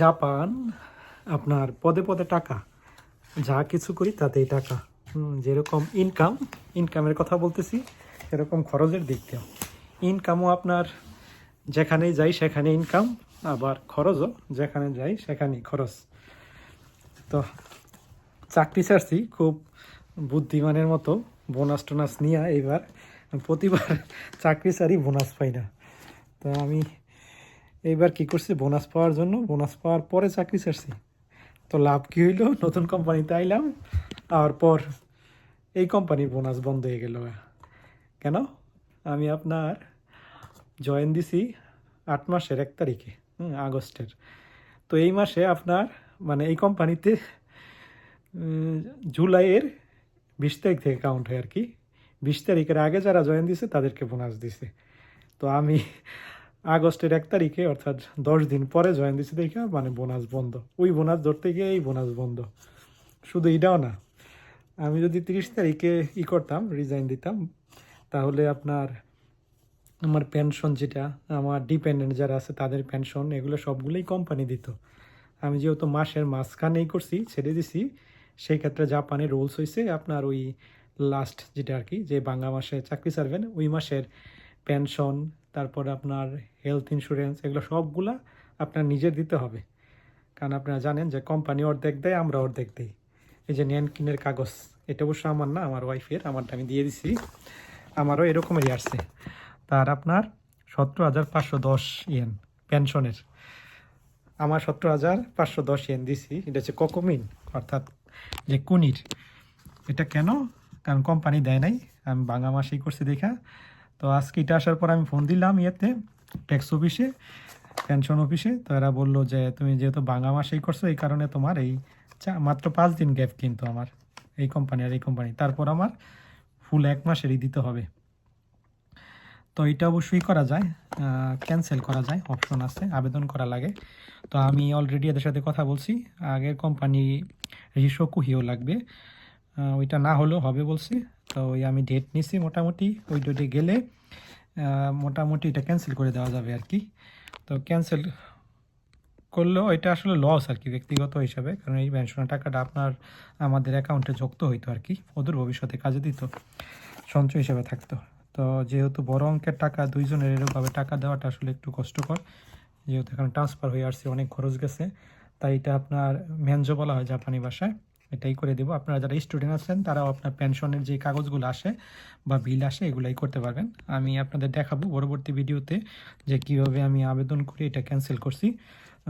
Japan, আপনার পদে পদে টাকা। যা কিছু করি তাতেই টাকা। যেরকম ইনকাম ইনকামের কথা বলতেছি, এরকম খরচের দিক দিয়েও। ইনকামও আপনার যেখানেই যাই সেখানে ইনকাম আবার খরচও যেখানে যাই সেখানেই খরচ। তো চাকরি ছাড়ছি, খুব বুদ্ধিমানের মতো, বোনাস টোনাস নিয়ে এবার প্রতিবার চাকরি ছাড়ি, বোনাস পাই না। তো আমি এইবার কি করছি? বোনাস পাওয়ার জন্য বোনাস পাওয়ার পরে চাকরি ছাড়ছি। তো লাভ কি হইল? নতুন কোম্পানিতে আইলাম আর পর এই কোম্পানির বোনাস বন্ধ হয়ে গেল। কেন? আমি আপনার জয়েন দিছি আট মাসের এক তারিখে হুম, আগস্টের। তো এই মাসে আপনার মানে এই কোম্পানিতে জুলাইয়ের বিশ তারিখ থেকে কাউন্ট হয় আর কি। বিশ তারিখের আগে যারা জয়েন দিছে তাদেরকে বোনাস দিছে। তো আমি আগস্টের এক তারিখে, অর্থাৎ দশ দিন পরে জয়েন দিছি দেখে মানে বোনাস বন্ধ। ওই বোনাস ধরতে গিয়ে এই বোনাস বন্ধ। শুধু এটাও না, আমি যদি তিরিশ তারিখে ই করতাম রিজাইন দিতাম, তাহলে আপনার, আমার পেনশন যেটা, আমার ডিপেন্ডেন্ট যারা আছে, তাদের পেনশন এগুলো সবগুলোই কোম্পানি দিত। আমি যেহেতু মাসের মাঝখানেই করছি, ছেড়ে দিছি, সেই ক্ষেত্রে জাপানের রুলস হয়েছে আপনার ওই লাস্ট যেটা আর কি, যে বাংলা মাসে চাকরি ছাড়বেন, ওই মাসের পেনশন তারপর আপনার হেলথ ইন্স্যুরেন্স এগুলো সবগুলা আপনার নিজের দিতে হবে। কারণ আপনারা জানেন যে কোম্পানি অর্ধেক দেয়, আমরা অর্ধেক দিই। এই যে ন্যানকিনের কাগজ, এটা অবশ্য আমার না, আমার ওয়াইফের আমারটা আমি দিয়ে দিছি। আমারও এরকমই আসছে। তার আপনার সতেরো হাজার পাঁচশো দশ ইয়েন পেনশনের আমার সতেরো হাজার পাঁচশো দশ ইয়েন দিছি, এটা হচ্ছে কোকোমিন অর্থাৎ যে কুনির। এটা কেন? কারণ কোম্পানি দেয় নাই, আমি বাংলা মাসেই করছি দেখা। তো আজকে এটা আসার পর আমি ফোন দিলাম ইয়েতে ট্যাক্স অফিসে পেনশন অফিসে তো এরা বলল যে, তুমি যেহেতু বাংলা মাসেই করছ, এই কারণে তোমার এই মাত্র পাঁচ দিন গ্যাপ কিন্তু আমার, এই কোম্পানি আর এই কোম্পানি তারপর আমার ফুল এক মাসেরই দিতে হবে। তো এটা অবশ্যই করা যায় ক্যান্সেল করা যায় অপশন আছে, আবেদন করা লাগে। তো আমি অলরেডি এদের সাথে কথা বলছি আগের কোম্পানি রিশো কুহিও লাগবে ওইটা না হলেও হবে বলছি। তো ওই আমি ডেট নিছি মোটামুটি, ওই ডেটে গেলে মোটামুটি এটা ক্যান্সেল করে দেওয়া যাবে আর কি তো ক্যান্সেল করলেও এটা আসলে লস আর কি ব্যক্তিগত হিসাবে, কারণ এই পেনশনের টাকাটা আপনার, আমাদের অ্যাকাউন্টে যুক্ত হইতো আর কি অদূর ভবিষ্যতে কাজে দিত, সঞ্চয় হিসাবে থাকতো। তো যেহেতু বড় অঙ্কের টাকা, দুইজনের এরকমভাবে টাকা দেওয়াটা আসলে একটু কষ্টকর, যেহেতু এখানে ট্রান্সফার হয়ে আসছে, অনেক খরচ গেছে, তাই এটা আপনার মেনজো বলা হয় জাপানি ভাষায়। এটাই করে দেবো। আপনারা যারা স্টুডেন্ট আছেন, তারাও আপনার পেনশনের যে কাগজগুলো আসে বা বিল আসে, এগুলাই করতে পারবেন। আমি আপনাদের দেখাবো পরবর্তী ভিডিওতে যে কীভাবে আমি আবেদন করে এটা ক্যান্সেল করছি।